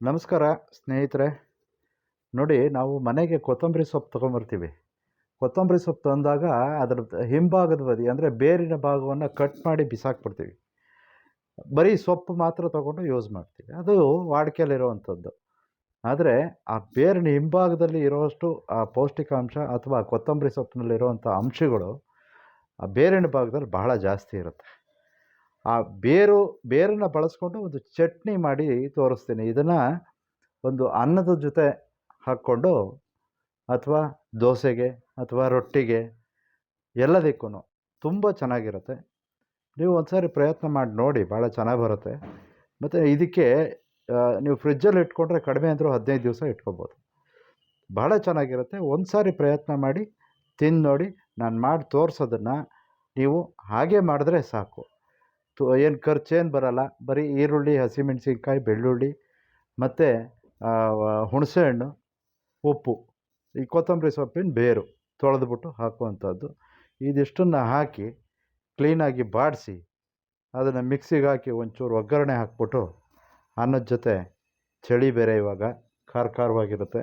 ನಮಸ್ಕಾರ, ಸ್ನೇಹಿತರೆ. ನೋಡಿ, ನಾವು ಮನೆಗೆ ಕೊತ್ತಂಬರಿ ಸೊಪ್ಪು ತೊಗೊಂಬರ್ತೀವಿ. ಕೊತ್ತಂಬರಿ ಸೊಪ್ಪು ತಂದಾಗ ಅದರ ಹಿಂಭಾಗದ ಬದಿ, ಅಂದರೆ ಬೇರಿನ ಭಾಗವನ್ನು ಕಟ್ ಮಾಡಿ ಬಿಸಾಕ್ಬಿಡ್ತೀವಿ. ಬರೀ ಸೊಪ್ಪು ಮಾತ್ರ ತೊಗೊಂಡು ಯೂಸ್ ಮಾಡ್ತೀವಿ. ಅದು ವಾಡಿಕೆಯಲ್ಲಿರುವಂಥದ್ದು. ಆದರೆ ಆ ಬೇರಿನ ಹಿಂಭಾಗದಲ್ಲಿ ಇರೋಷ್ಟು ಆ ಪೌಷ್ಟಿಕಾಂಶ ಅಥವಾ ಕೊತ್ತಂಬರಿ ಸೊಪ್ಪಿನಲ್ಲಿರುವಂಥ ಅಂಶಗಳು ಆ ಬೇರಿನ ಭಾಗದಲ್ಲಿ ಬಹಳ ಜಾಸ್ತಿ ಇರುತ್ತೆ. ಆ ಬೇರು, ಬೇರನ್ನು ಬಳಸ್ಕೊಂಡು ಒಂದು ಚಟ್ನಿ ಮಾಡಿ ತೋರಿಸ್ತೀನಿ. ಇದನ್ನು ಒಂದು ಅನ್ನದ ಜೊತೆ ಹಾಕ್ಕೊಂಡು ಅಥವಾ ದೋಸೆಗೆ ಅಥವಾ ರೊಟ್ಟಿಗೆ ಎಲ್ಲದಕ್ಕೂ ತುಂಬ ಚೆನ್ನಾಗಿರುತ್ತೆ. ನೀವು ಒಂದು ಸಾರಿ ಪ್ರಯತ್ನ ಮಾಡಿ ನೋಡಿ, ಭಾಳ ಚೆನ್ನಾಗಿ ಬರುತ್ತೆ. ಮತ್ತು ಇದಕ್ಕೆ ನೀವು ಫ್ರಿಜ್ಜಲ್ಲಿ ಇಟ್ಕೊಂಡ್ರೆ ಕಡಿಮೆ ಅಂದರೂ ಹದಿನೈದು ದಿವಸ ಇಟ್ಕೊಬೋದು. ಭಾಳ ಚೆನ್ನಾಗಿರುತ್ತೆ. ಒಂದು ಸಾರಿ ಪ್ರಯತ್ನ ಮಾಡಿ ತಿಂದು ನೋಡಿ, ನಾನು ಮಾಡಿ ತೋರಿಸೋದನ್ನು ನೀವು ಹಾಗೆ ಮಾಡಿದ್ರೆ ಸಾಕು. ಏನು ಖರ್ಚೇನು ಬರಲ್ಲ. ಬರೀ ಈರುಳ್ಳಿ ಹಸಿಮೆಣಸಿನ್ಕಾಯಿ ಬೆಳ್ಳುಳ್ಳಿ ಮತ್ತು ಹುಣಸೆಹಣ್ಣು, ಉಪ್ಪು. ಈ ಕೊತ್ತಂಬರಿ ಸೊಪ್ಪಿನ ಬೇರು ತೊಳೆದ್ಬಿಟ್ಟು ಹಾಕುವಂಥದ್ದು. ಇದಿಷ್ಟನ್ನು ಹಾಕಿ ಕ್ಲೀನಾಗಿ ಬಾಡಿಸಿ ಅದನ್ನು ಮಿಕ್ಸಿಗೆ ಹಾಕಿ ಒಂಚೂರು ಒಗ್ಗರಣೆ ಹಾಕ್ಬಿಟ್ಟು ಅನ್ನದ ಜೊತೆ ಚಳಿ ಬೇರೆ ಇವಾಗ ಖಾರ ಖಾರವಾಗಿರುತ್ತೆ.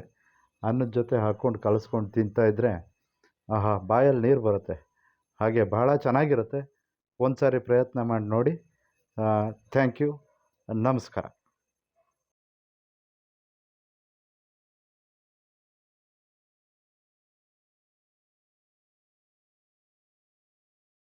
ಅನ್ನದ ಜೊತೆ ಹಾಕ್ಕೊಂಡು ಕಲಸ್ಕೊಂಡು ತಿಂತಾಯಿದ್ರೆ ಆಹಾ ಬಾಯಲ್ಲಿ ನೀರು ಬರುತ್ತೆ. ಹಾಗೆ ಭಾಳ ಚೆನ್ನಾಗಿರುತ್ತೆ. ಒಂದು ಸಾರಿ ಪ್ರಯತ್ನ ಮಾಡಿ ನೋಡಿ. ಥ್ಯಾಂಕ್ ಯು ನಮಸ್ಕಾರ.